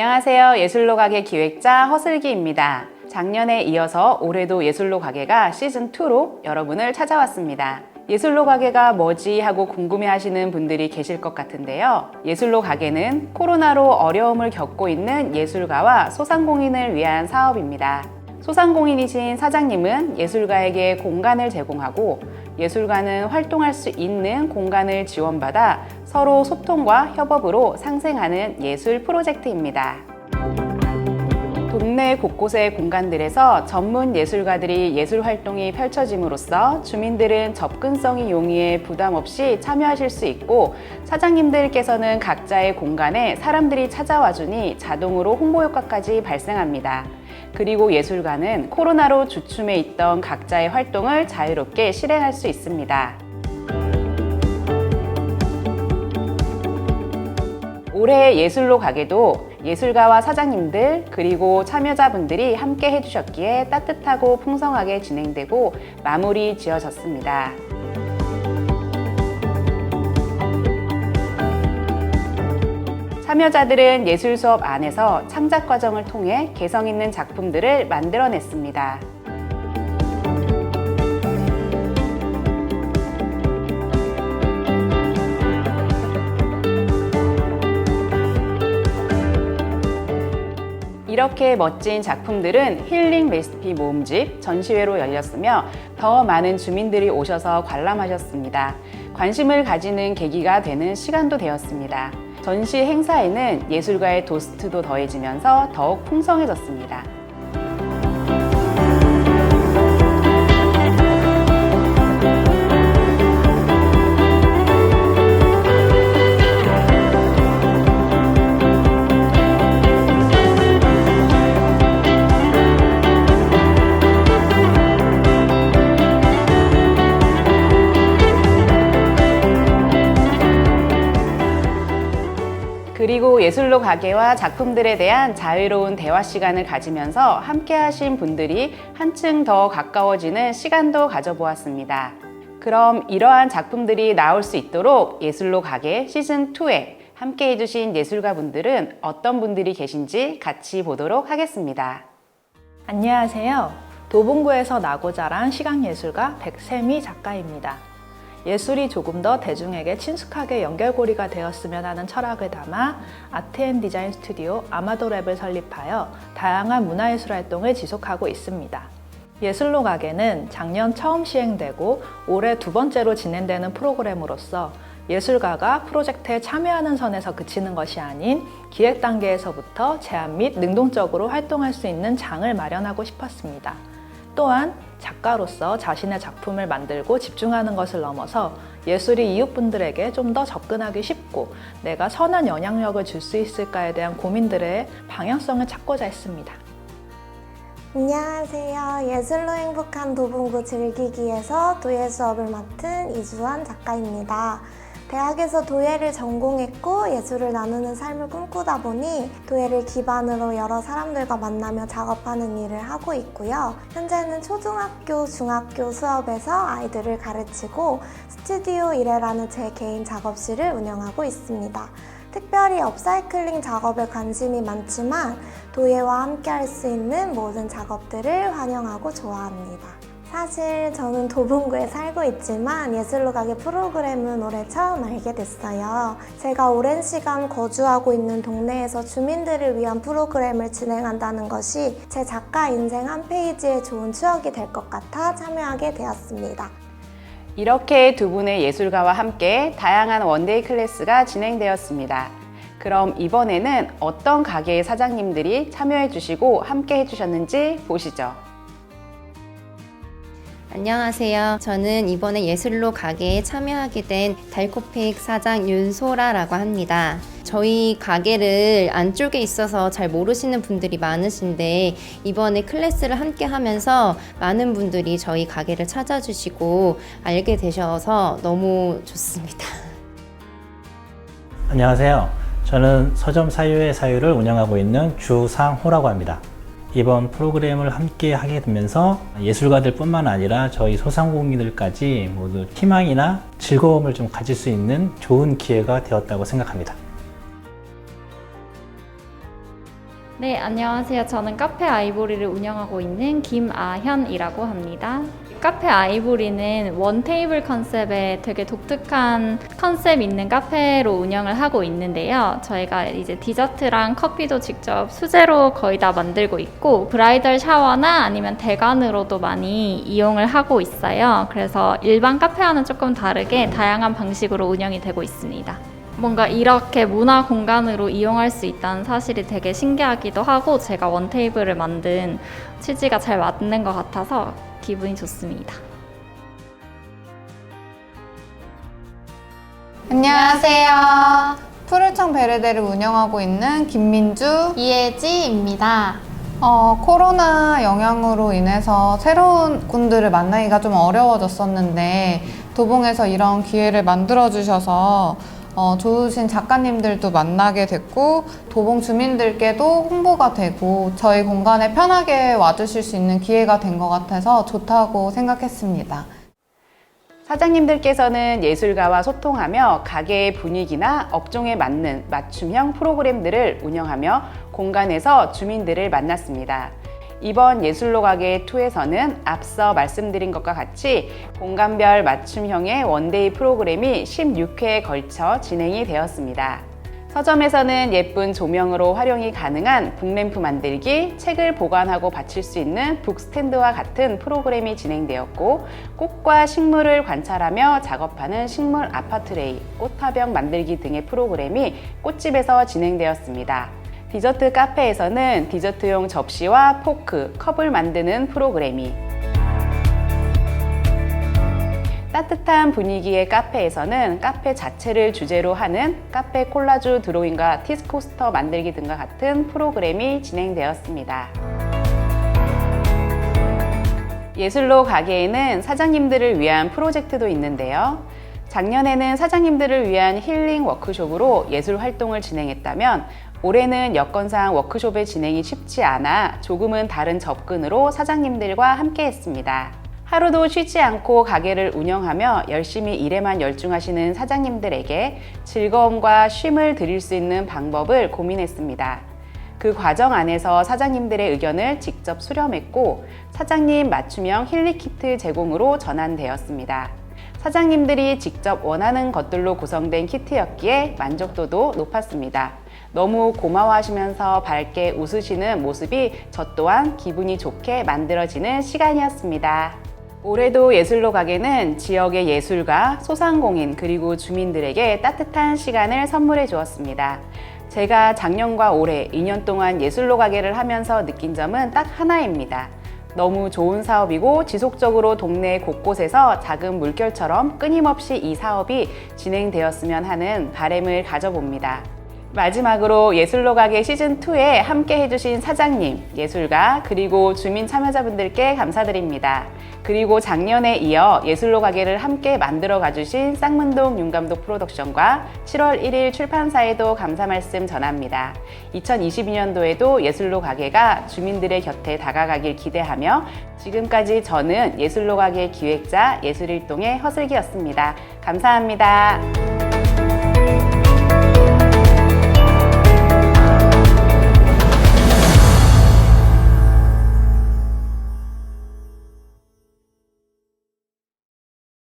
안녕하세요. 예술로 가게 기획자 허슬기입니다. 작년에 이어서 올해도 예술로 가게가 시즌2로 여러분을 찾아왔습니다. 예술로 가게가 뭐지 하고 궁금해 하시는 분들이 계실 것 같은데요. 예술로 가게는 코로나로 어려움을 겪고 있는 예술가와 소상공인을 위한 사업입니다. 소상공인이신 사장님은 예술가에게 공간을 제공하고 예술가는 활동할 수 있는 공간을 지원받아 서로 소통과 협업으로 상생하는 예술 프로젝트입니다. 동네 곳곳의 공간들에서 전문 예술가들이 예술 활동이 펼쳐짐으로써 주민들은 접근성이 용이해 부담 없이 참여하실 수 있고 사장님들께서는 각자의 공간에 사람들이 찾아와 주니 자동으로 홍보 효과까지 발생합니다. 그리고 예술가는 코로나로 주춤해 있던 각자의 활동을 자유롭게 실행할 수 있습니다. 올해 예술로 가게도 예술가와 사장님들 그리고 참여자분들이 함께 해주셨기에 따뜻하고 풍성하게 진행되고 마무리 지어졌습니다. 참여자들은 예술 수업 안에서 창작 과정을 통해 개성 있는 작품들을 만들어냈습니다. 이렇게 멋진 작품들은 힐링 레시피 모음집 전시회로 열렸으며 더 많은 주민들이 오셔서 관람하셨습니다. 관심을 가지는 계기가 되는 시간도 되었습니다. 전시 행사에는 예술가의 도스트도 더해지면서 더욱 풍성해졌습니다. 그리고 예술로 가게와 작품들에 대한 자유로운 대화 시간을 가지면서 함께 하신 분들이 한층 더 가까워지는 시간도 가져보았습니다. 그럼 이러한 작품들이 나올 수 있도록 예술로 가게 시즌2에 함께 해주신 예술가 분들은 어떤 분들이 계신지 같이 보도록 하겠습니다. 안녕하세요. 도봉구에서 나고 자란 시각예술가 백세미 작가입니다. 예술이 조금 더 대중에게 친숙하게 연결고리가 되었으면 하는 철학을 담아 아트 앤 디자인 스튜디오 아마도랩을 설립하여 다양한 문화예술 활동을 지속하고 있습니다. 예술로 가게는 작년 처음 시행되고 올해 두 번째로 진행되는 프로그램으로서 예술가가 프로젝트에 참여하는 선에서 그치는 것이 아닌 기획 단계에서부터 제안 및 능동적으로 활동할 수 있는 장을 마련하고 싶었습니다. 또한 작가로서 자신의 작품을 만들고 집중하는 것을 넘어서 예술이 이웃분들에게 좀 더 접근하기 쉽고 내가 선한 영향력을 줄 수 있을까에 대한 고민들의 방향성을 찾고자 했습니다. 안녕하세요. 예술로 행복한 도봉구 즐기기에서 도예 수업을 맡은 이주환 작가입니다. 대학에서 도예를 전공했고 예술을 나누는 삶을 꿈꾸다 보니 도예를 기반으로 여러 사람들과 만나며 작업하는 일을 하고 있고요. 현재는 초등학교, 중학교 수업에서 아이들을 가르치고 스튜디오 1회라는 제 개인 작업실을 운영하고 있습니다. 특별히 업사이클링 작업에 관심이 많지만 도예와 함께 할 수 있는 모든 작업들을 환영하고 좋아합니다. 사실 저는 도봉구에 살고 있지만 예술로 가게 프로그램은 올해 처음 알게 됐어요. 제가 오랜 시간 거주하고 있는 동네에서 주민들을 위한 프로그램을 진행한다는 것이 제 작가 인생 한 페이지에 좋은 추억이 될 것 같아 참여하게 되었습니다. 이렇게 두 분의 예술가와 함께 다양한 원데이 클래스가 진행되었습니다. 그럼 이번에는 어떤 가게의 사장님들이 참여해 주시고 함께 해 주셨는지 보시죠. 안녕하세요. 저는 이번에 예술로 가게에 참여하게 된 달코픽 사장 윤소라라고 합니다. 저희 가게를 안쪽에 있어서 잘 모르시는 분들이 많으신데 이번에 클래스를 함께 하면서 많은 분들이 저희 가게를 찾아주시고 알게 되셔서 너무 좋습니다. 안녕하세요. 저는 서점 사유의 사유를 운영하고 있는 주상호라고 합니다. 이번 프로그램을 함께 하게 되면서 예술가들 뿐만 아니라 저희 소상공인들까지 모두 희망이나 즐거움을 좀 가질 수 있는 좋은 기회가 되었다고 생각합니다. 네, 안녕하세요. 저는 카페 아이보리를 운영하고 있는 김아현이라고 합니다. 카페 아이보리는 원 테이블 컨셉의 되게 독특한 컨셉 있는 카페로 운영을 하고 있는데요. 저희가 이제 디저트랑 커피도 직접 수제로 거의 다 만들고 있고 브라이덜 샤워나 아니면 대관으로도 많이 이용을 하고 있어요. 그래서 일반 카페와는 조금 다르게 다양한 방식으로 운영이 되고 있습니다. 뭔가 이렇게 문화 공간으로 이용할 수 있다는 사실이 되게 신기하기도 하고 제가 원테이블을 만든 취지가 잘 맞는 것 같아서 기분이 좋습니다. 안녕하세요. 푸르청 베르데를 운영하고 있는 김민주, 이혜지입니다. 어, 코로나 영향으로 인해서 새로운 분들을 만나기가 좀 어려워졌었는데 도봉에서 이런 기회를 만들어 주셔서 어, 좋으신 작가님들도 만나게 됐고 도봉 주민들께도 홍보가 되고 저희 공간에 편하게 와주실 수 있는 기회가 된 것 같아서 좋다고 생각했습니다. 사장님들께서는 예술가와 소통하며 가게의 분위기나 업종에 맞는 맞춤형 프로그램들을 운영하며 공간에서 주민들을 만났습니다. 이번 예술로 가게 2에서는 앞서 말씀드린 것과 같이 공간별 맞춤형의 원데이 프로그램이 16회에 걸쳐 진행이 되었습니다. 서점에서는 예쁜 조명으로 활용이 가능한 북램프 만들기, 책을 보관하고 받칠 수 있는 북스탠드와 같은 프로그램이 진행되었고, 꽃과 식물을 관찰하며 작업하는 식물 아파트레이, 꽃화병 만들기 등의 프로그램이 꽃집에서 진행되었습니다. 디저트 카페에서는 디저트용 접시와 포크, 컵을 만드는 프로그램이 따뜻한 분위기의 카페에서는 카페 자체를 주제로 하는 카페 콜라주 드로잉과 티스코스터 만들기 등과 같은 프로그램이 진행되었습니다. 예술로 가게에는 사장님들을 위한 프로젝트도 있는데요. 작년에는 사장님들을 위한 힐링 워크숍으로 예술 활동을 진행했다면 올해는 여건상 워크숍의 진행이 쉽지 않아 조금은 다른 접근으로 사장님들과 함께 했습니다. 하루도 쉬지 않고 가게를 운영하며 열심히 일에만 열중하시는 사장님들에게 즐거움과 쉼을 드릴 수 있는 방법을 고민했습니다. 그 과정 안에서 사장님들의 의견을 직접 수렴했고 사장님 맞춤형 힐링 키트 제공으로 전환되었습니다. 사장님들이 직접 원하는 것들로 구성된 키트였기에 만족도도 높았습니다. 너무 고마워하시면서 밝게 웃으시는 모습이 저 또한 기분이 좋게 만들어지는 시간이었습니다. 올해도 예술로 가게는 지역의 예술가, 소상공인, 그리고 주민들에게 따뜻한 시간을 선물해 주었습니다. 제가 작년과 올해 2년 동안 예술로 가게를 하면서 느낀 점은 딱 하나입니다. 너무 좋은 사업이고 지속적으로 동네 곳곳에서 작은 물결처럼 끊임없이 이 사업이 진행되었으면 하는 바램을 가져봅니다. 마지막으로 예술로 가게 시즌2에 함께 해주신 사장님, 예술가, 그리고 주민 참여자분들께 감사드립니다. 그리고 작년에 이어 예술로 가게를 함께 만들어 가주신 쌍문동 윤감독 프로덕션과 7월 1일 출판사에도 감사 말씀 전합니다. 2022년도에도 예술로 가게가 주민들의 곁에 다가가길 기대하며 지금까지 저는 예술로 가게 기획자 예술일동의 허슬기였습니다. 감사합니다.